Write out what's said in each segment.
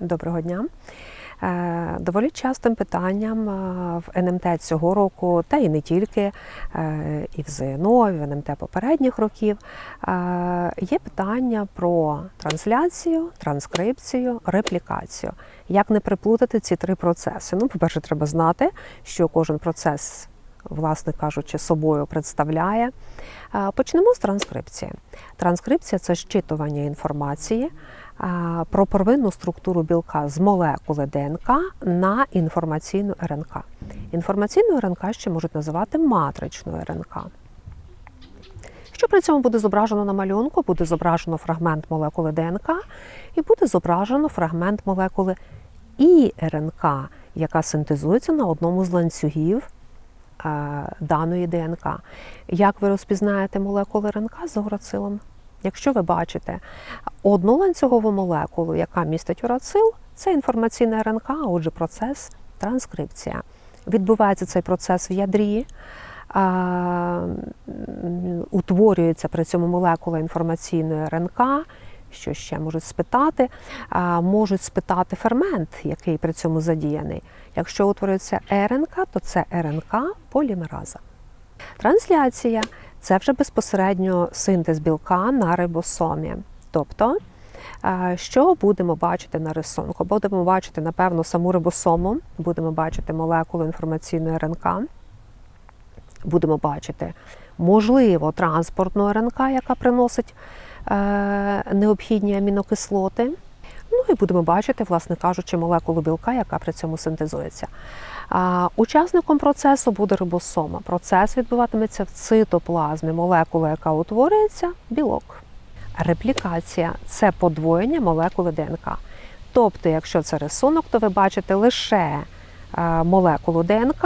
Доброго дня. Е, Доволі частим питанням е, в НМТ цього року, та і не тільки, е, і в ЗНО, і в НМТ попередніх років, є питання про трансляцію, транскрипцію, реплікацію. Як не приплутати ці три процеси? Ну, по-перше, треба знати, що кожен процес, власне кажучи, собою представляє. Почнемо з транскрипції. Транскрипція це щитування інформації про первинну структуру білка з молекули ДНК на інформаційну РНК. Інформаційну РНК ще можуть називати матричною РНК. Що при цьому буде зображено на малюнку? Буде зображено фрагмент молекули ДНК і буде зображено фрагмент молекули ІРНК, яка синтезується на одному з ланцюгів е, даної ДНК. Як ви розпізнаєте молекули РНК з урацилом? Якщо ви бачите одну ланцюгову молекулу, яка містить урацил, це інформаційна РНК, а отже, процес транскрипція. Відбувається цей процес в ядрі, утворюється при цьому молекула інформаційної РНК. Що ще можуть спитати? Можуть спитати фермент, який при цьому задіяний. Якщо утворюється РНК, то це РНК полімераза. Трансляція це вже безпосередньо синтез білка на рибосомі. Тобто, е, що будемо бачити на рисунку? Будемо бачити, напевно, саму рибосому, будемо бачити молекулу інформаційної РНК, будемо бачити, можливо, транспортну РНК, яка приносить е, необхідні амінокислоти. І будемо бачити, власне кажучи, молекулу білка, яка при цьому синтезується. Учасником процесу буде рибосома. Процес відбуватиметься в цитоплазмі, молекула, яка утворюється, білок. Реплікація це подвоєння молекули ДНК. Тобто, якщо це рисунок, то ви бачите лише е, молекулу ДНК,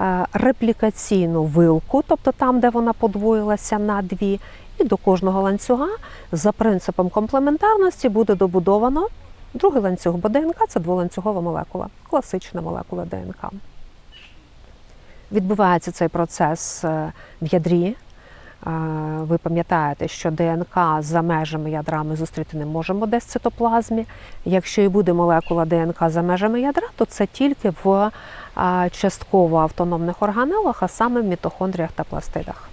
е, реплікаційну вилку, тобто там, де вона подвоїлася на дві, і до кожного ланцюга за принципом комплементарності буде добудовано другий ланцюг, бо ДНК це дволанцюгова молекула, класична молекула ДНК. Відбувається цей процес е, в ядрі. Е, Ви пам'ятаєте, що ДНК за межами ядра ми зустріти не можемо десь в цитоплазмі. Якщо і буде молекула ДНК за межами ядра, то це тільки в е, частково автономних органелах, а саме в мітохондріях та пластидах.